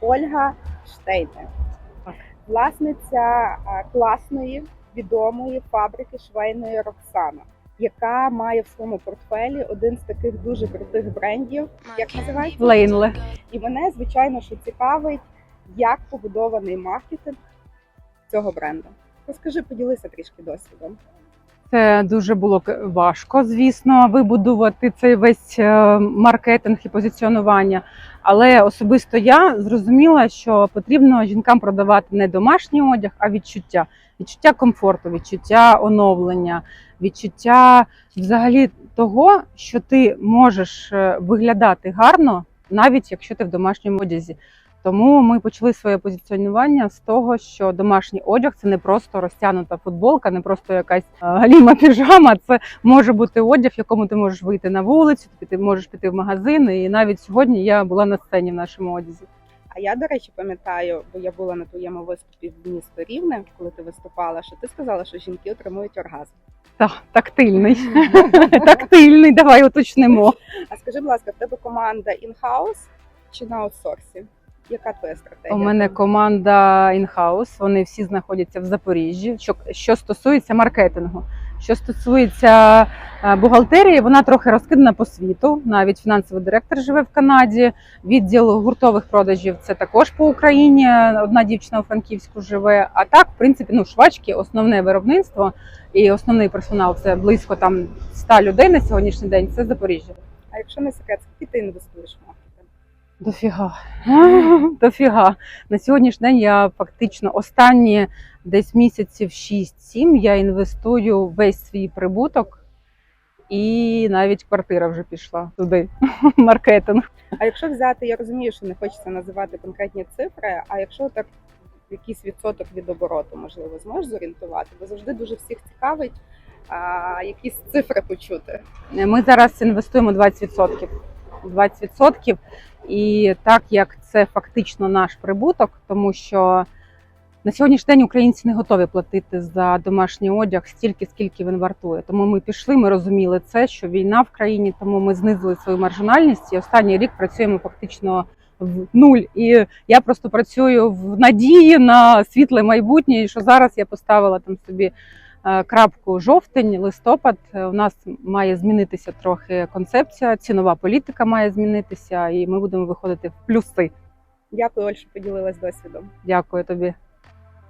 Ольга Штейте, власниця класної відомої фабрики швейної Роксана, яка має в своєму портфелі один з таких дуже крутих брендів. Як називається? Лейнле. І мене, звичайно, що цікавить, як побудований маркетинг цього бренду. Розкажи, поділися трішки досвідом. Це дуже було важко, звісно, вибудувати цей весь е, маркетинг і позиціонування. Але особисто я зрозуміла, що потрібно жінкам продавати не домашній одяг, а відчуття. Відчуття комфорту, відчуття оновлення, відчуття взагалі того, що ти можеш е, виглядати гарно, навіть якщо ти в домашньому одязі. Тому ми почали своє позиціонування з того, що домашній одяг це не просто розтягнута футболка, не просто якась е, галіма піжама. Це може бути одяг, в якому ти можеш вийти на вулицю, ти можеш піти в магазин. І навіть сьогодні я була на сцені в нашому одязі. А я, до речі, пам'ятаю, бо я була на твоєму виступі в місто Рівне, коли ти виступала, що ти сказала, що жінки отримують оргазм. Так, тактильний. тактильний, давай уточнимо. А скажи, будь ласка, в тебе команда in-house чи на аутсорсі? Яка твоя стратегія? У мене команда інхаус. Вони всі знаходяться в Запоріжжі. Що, що стосується маркетингу, що стосується е, бухгалтерії, вона трохи розкидана по світу. Навіть фінансовий директор живе в Канаді. Відділ гуртових продажів це також по Україні. Одна дівчина у Франківську живе. А так, в принципі, ну швачки, основне виробництво і основний персонал це близько там 100 людей на сьогоднішній день. Це Запоріжжя. А якщо не секрет, скільки ти інвестуєш? Дофіга. Дофіга. На сьогоднішній день я фактично останні десь місяців 6-7 я інвестую весь свій прибуток, і навіть квартира вже пішла туди. Маркетинг. А якщо взяти, я розумію, що не хочеться називати конкретні цифри, а якщо так якийсь відсоток від обороту, можливо, зможеш зорієнтувати, бо завжди дуже всіх цікавить а, якісь цифри почути. Ми зараз інвестуємо 20%. 20%. І так як це фактично наш прибуток, тому що на сьогоднішній день українці не готові платити за домашній одяг стільки, скільки він вартує. Тому ми пішли, ми розуміли це, що війна в країні, тому ми знизили свою маржинальність і останній рік працюємо фактично в нуль. І я просто працюю в надії на світле майбутнє, і що зараз я поставила там собі крапку жовтень, листопад. Е, У нас має змінитися трохи концепція, цінова політика має змінитися, і ми будемо виходити в плюси. Дякую, Оль, що поділилась досвідом. Дякую тобі.